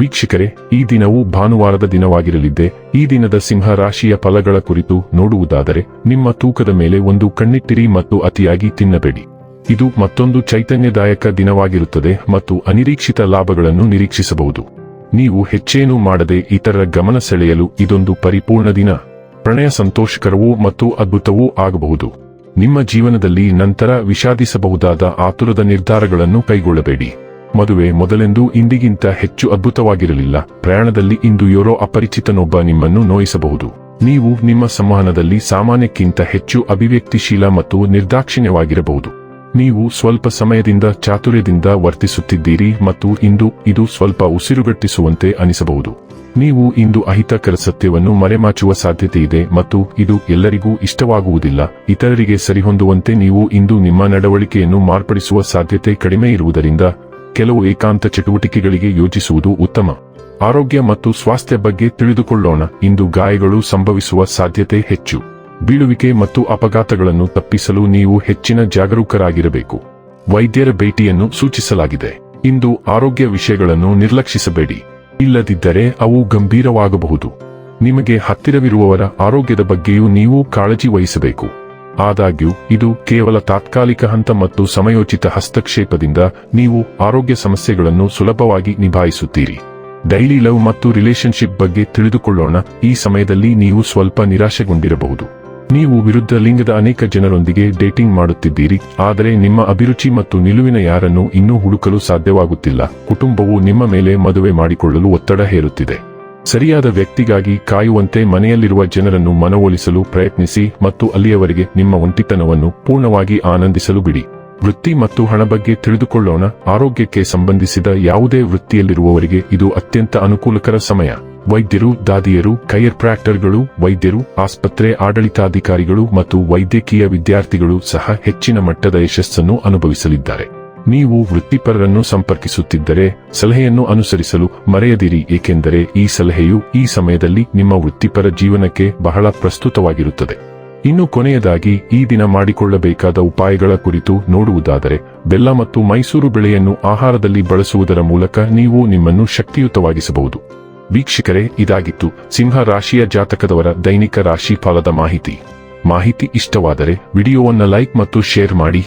ವೀಕ್ಷಕರೇ, ಈ ದಿನವು ಭಾನುವಾರದ ದಿನವಾಗಿರಲಿದ್ದೆ, ಈ ದಿನದ ಸಿಂಹ ರಾಶಿಯ ಫಲಗಳ ಕುರಿತು ನೋಡುವುದಾದರೆ, ನಿಮ್ಮ ತೂಕದ ಮೇಲೆ ಒಂದು ಕಣ್ಣಿಟ್ಟಿರಿ ಮತ್ತು ಅತಿಯಾಗಿ ತಿನ್ನಬೇಡಿ. ಇದು ಮತ್ತೊಂದು ಚೈತನ್ಯದಾಯಕ ದಿನವಾಗಿರುತ್ತದೆ ಮತ್ತು ಅನಿರೀಕ್ಷಿತ ಲಾಭಗಳನ್ನು ನಿರೀಕ್ಷಿಸಬಹುದು. ನೀವು ಹೆಚ್ಚೇನೂ ಮಾಡದೆ ಇತರರ ಗಮನ ಸೆಳೆಯಲು ಇದೊಂದು ಪರಿಪೂರ್ಣ ದಿನ. ಪ್ರಣಯ ಸಂತೋಷಕರವೂ ಮತ್ತು ಅದ್ಭುತವೂ ಆಗಬಹುದು. ನಿಮ್ಮ ಜೀವನದಲ್ಲಿ ನಂತರ ವಿಷಾದಿಸಬಹುದಾದ ಆತುರದ ನಿರ್ಧಾರಗಳನ್ನು ಕೈಗೊಳ್ಳಬೇಡಿ. ಮದುವೆ ಮೊದಲೆಂದು ಇಂದಿಗಿಂತ ಹೆಚ್ಚು ಅದ್ಭುತವಾಗಿರಲಿಲ್ಲ. ಪ್ರಯಾಣದಲ್ಲಿ ಇಂದು ಯೋರೋ ಅಪರಿಚಿತನೊಬ್ಬ ನಿಮ್ಮನ್ನು ನೋಯಿಸಬಹುದು. ನೀವು ನಿಮ್ಮ ಸಂವಹನದಲ್ಲಿ ಸಾಮಾನ್ಯಕ್ಕಿಂತ ಹೆಚ್ಚು ಅಭಿವ್ಯಕ್ತಿಶೀಲ ಮತ್ತು ನಿರ್ದಾಕ್ಷಿಣ್ಯವಾಗಿರಬಹುದು. ನೀವು ಸ್ವಲ್ಪ ಸಮಯದಿಂದ ಚಾತುರ್ಯದಿಂದ ವರ್ತಿಸುತ್ತಿದ್ದೀರಿ ಮತ್ತು ಇಂದು ಇದು ಸ್ವಲ್ಪ ಉಸಿರುಗಟ್ಟಿಸುವಂತೆ ಅನಿಸಬಹುದು. ನೀವು ಇಂದು ಅಹಿತಕರ ಸತ್ಯವನ್ನು ಮರೆಮಾಚುವ ಸಾಧ್ಯತೆಯಿದೆ ಮತ್ತು ಇದು ಎಲ್ಲರಿಗೂ ಇಷ್ಟವಾಗುವುದಿಲ್ಲ. ಇತರರಿಗೆ ಸರಿಹೊಂದುವಂತೆ ನೀವು ಇಂದು ನಿಮ್ಮ ನಡವಳಿಕೆಯನ್ನು ಮಾರ್ಪಡಿಸುವ ಸಾಧ್ಯತೆ ಕಡಿಮೆ ಇರುವುದರಿಂದ ಕೆಲವು ಏಕಾಂತ ಚಟುವಟಿಕೆಗಳಿಗೆ ಯೋಜಿಸುವುದು ಉತ್ತಮ. ಆರೋಗ್ಯ ಮತ್ತು ಸ್ವಾಸ್ಥ್ಯ ಬಗ್ಗೆ ತಿಳಿದುಕೊಳ್ಳೋಣ. ಇಂದು ಗಾಯಗಳು ಸಂಭವಿಸುವ ಸಾಧ್ಯತೆ ಹೆಚ್ಚು. ಬೀಳುವಿಕೆ ಮತ್ತು ಅಪಘಾತಗಳನ್ನು ತಪ್ಪಿಸಲು ನೀವು ಹೆಚ್ಚಿನ ಜಾಗರೂಕರಾಗಿರಬೇಕು. ವೈದ್ಯರ ಭೇಟಿಯನ್ನು ಸೂಚಿಸಲಾಗಿದೆ. ಇಂದು ಆರೋಗ್ಯ ವಿಷಯಗಳನ್ನು ನಿರ್ಲಕ್ಷಿಸಬೇಡಿ. ಇಲ್ಲದಿದ್ದರೆ ಅವು ಗಂಭೀರವಾಗಬಹುದು. ನಿಮಗೆ ಹತ್ತಿರವಿರುವವರ ಆರೋಗ್ಯದ ಬಗ್ಗೆಯೂ ನೀವು ಕಾಳಜಿ ವಹಿಸಬೇಕು. ಆದಾಗ್ಯೂ, ಇದು ಕೇವಲ ತಾತ್ಕಾಲಿಕ ಹಂತ ಮತ್ತು ಸಮಯೋಚಿತ ಹಸ್ತಕ್ಷೇಪದಿಂದ ನೀವು ಆರೋಗ್ಯ ಸಮಸ್ಯೆಗಳನ್ನು ಸುಲಭವಾಗಿ ನಿಭಾಯಿಸುತ್ತೀರಿ. ಡೈಲಿ ಲವ್ ಮತ್ತು ರಿಲೇಶನ್ಶಿಪ್ ಬಗ್ಗೆ ತಿಳಿದುಕೊಳ್ಳೋಣ, ಈ ಸಮಯದಲ್ಲಿ ನೀವು ಸ್ವಲ್ಪ ನಿರಾಶೆಗೊಂಡಿರಬಹುದು. ನೀವು ವಿರುದ್ಧ ಲಿಂಗದ ಅನೇಕ ಜನರೊಂದಿಗೆ ಡೇಟಿಂಗ್ ಮಾಡುತ್ತಿದ್ದೀರಿ, ಆದರೆ ನಿಮ್ಮ ಅಭಿರುಚಿ ಮತ್ತು ನಿಲುವಿನ ಯಾರನ್ನು ಇನ್ನೂ ಹುಡುಕಲು ಸಾಧ್ಯವಾಗುತ್ತಿಲ್ಲ. ಕುಟುಂಬವು ನಿಮ್ಮ ಮೇಲೆ ಮದುವೆ ಮಾಡಿಕೊಳ್ಳಲು ಒತ್ತಡ ಹೇರುತ್ತಿದೆ. ಸರಿಯಾದ ವ್ಯಕ್ತಿಗಾಗಿ ಕಾಯುವಂತೆ ಮನೆಯಲ್ಲಿರುವ ಜನರನ್ನು ಮನವೊಲಿಸಲು ಪ್ರಯತ್ನಿಸಿ ಮತ್ತು ಅಲ್ಲಿಯವರೆಗೆ ನಿಮ್ಮ ಒಂಟಿತನವನ್ನು ಪೂರ್ಣವಾಗಿ ಆನಂದಿಸಲು ಬಿಡಿ. ವೃತ್ತಿ ಮತ್ತು ಹಣ ಬಗ್ಗೆ ತಿಳಿದುಕೊಳ್ಳೋಣ. ಆರೋಗ್ಯಕ್ಕೆ ಸಂಬಂಧಿಸಿದ ಯಾವುದೇ ವೃತ್ತಿಯಲ್ಲಿರುವವರಿಗೆ ಇದು ಅತ್ಯಂತ ಅನುಕೂಲಕರ ಸಮಯ. ವೈದ್ಯರು, ದಾದಿಯರು ಕೈಯರ್ ಪ್ರಾಕ್ಟರ್ಗಳು ವೈದ್ಯರು, ಆಸ್ಪತ್ರೆ ಆಡಳಿತಾಧಿಕಾರಿಗಳು ಮತ್ತು ವೈದ್ಯಕೀಯ ವಿದ್ಯಾರ್ಥಿಗಳು ಸಹ ಹೆಚ್ಚಿನ ಮಟ್ಟದ ಯಶಸ್ಸನ್ನು ಅನುಭವಿಸಲಿದ್ದಾರೆ. ನೀವು ವೃತ್ತಿಪರರನ್ನು ಸಂಪರ್ಕಿಸುತ್ತಿದ್ದರೆ ಸಲಹೆಯನ್ನು ಅನುಸರಿಸಲು ಮರೆಯದಿರಿ, ಏಕೆಂದರೆ ಈ ಸಲಹೆಯು ಈ ಸಮಯದಲ್ಲಿ ನಿಮ್ಮ ವೃತ್ತಿಪರ ಜೀವನಕ್ಕೆ ಬಹಳ ಪ್ರಸ್ತುತವಾಗಿರುತ್ತದೆ. ಇನ್ನು ಕೊನೆಯದಾಗಿ, ಈ ದಿನ ಮಾಡಿಕೊಳ್ಳಬೇಕಾದ ಉಪಾಯಗಳ ಕುರಿತು ನೋಡುವುದಾದರೆ, ಬೆಲ್ಲ ಮತ್ತು ಮೈಸೂರು ಬೆಳೆಯನ್ನು ಆಹಾರದಲ್ಲಿ ಬಳಸುವುದರ ಮೂಲಕ ನೀವು ನಿಮ್ಮನ್ನು ಶಕ್ತಿಯುತವಾಗಿಸಬಹುದು. ವೀಕ್ಷಕರೇ, ಇದಾಗಿತ್ತು ಸಿಂಹ ರಾಶಿಯ ಜಾತಕದವರ ದೈನಿಕ ರಾಶಿ ಫಲದ ಮಾಹಿತಿ. ಮಾಹಿತಿ ಇಷ್ಟವಾದರೆ ವಿಡಿಯೋವನ್ನು ಲೈಕ್ ಮತ್ತು ಶೇರ್ ಮಾಡಿ.